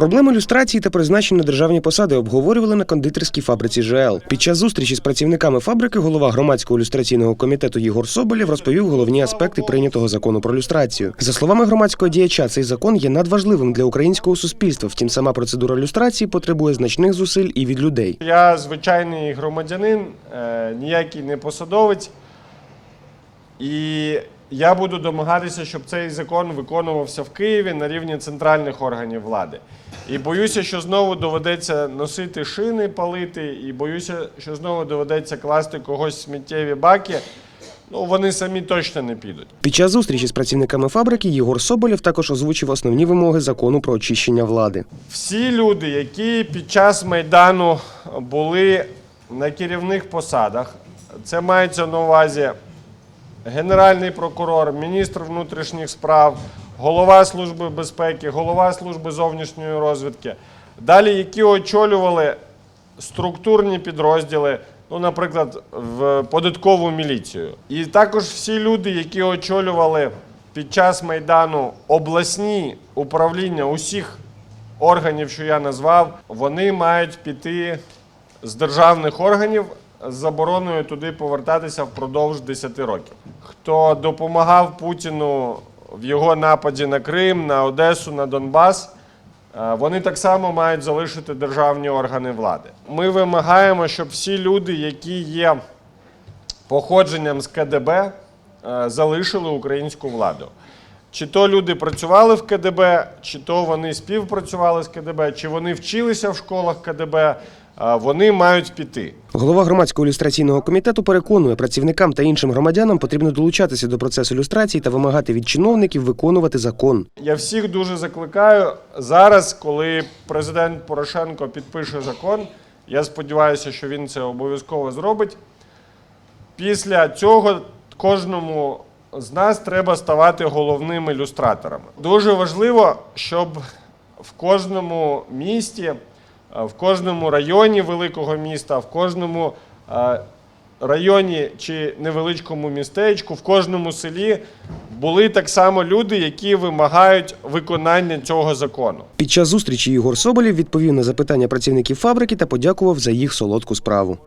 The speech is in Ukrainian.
Проблеми люстрації та призначень на державні посади обговорювали на кондитерській фабриці ЖЛ. Під час зустрічі з працівниками фабрики голова громадського люстраційного комітету Єгор Соболєв розповів головні аспекти прийнятого закону про люстрацію. За словами громадського діяча, цей закон є надважливим для українського суспільства. Втім, сама процедура люстрації потребує значних зусиль і від людей. Я звичайний громадянин, е, ніякий не посадовець. І я буду домагатися, щоб цей закон виконувався в Києві на рівні центральних органів влади. І боюся, що знову доведеться носити шини, палити, і боюся, що знову доведеться класти когось сміттєві баки. Ну, вони самі точно не підуть. Під час зустрічі з працівниками фабрики Єгор Соболєв також озвучив основні вимоги закону про очищення влади. Всі люди, які під час Майдану були на керівних посадах, це мається на увазі Генеральний прокурор, міністр внутрішніх справ, голова Служби безпеки, голова Служби зовнішньої розвідки, далі, які очолювали структурні підрозділи, ну, наприклад, в податкову міліцію. І також всі люди, які очолювали під час Майдану обласні управління усіх органів, що я назвав, вони мають піти з державних органів з забороною туди повертатися впродовж 10 років. Хто допомагав Путіну в його нападі на Крим, на Одесу, на Донбас, е, вони так само мають залишити державні органи влади. Ми вимагаємо, щоб всі люди, які є походженням з КДБ, е, залишили українську владу. Чи то люди працювали в КДБ, чи то вони співпрацювали з КДБ, чи вони вчилися в школах КДБ, е, вони мають піти. Голова громадського ілюстраційного комітету переконує, працівникам та іншим громадянам потрібно долучатися до процесу люстрації та вимагати від чиновників виконувати закон. Я всіх дуже закликаю зараз, коли президент Порошенко підпише закон. Я сподіваюся, що він це обов'язково зробить. Після цього кожному з нас треба ставати головними люстраторами. Дуже важливо, щоб в кожному місті, е, в кожному районі великого міста, в кожному е, районі чи невеличкому містечку, в кожному селі були так само люди, які вимагають виконання цього закону. Під час зустрічі Єгор Соболєв відповів на запитання працівників фабрики та подякував за їх солодку справу.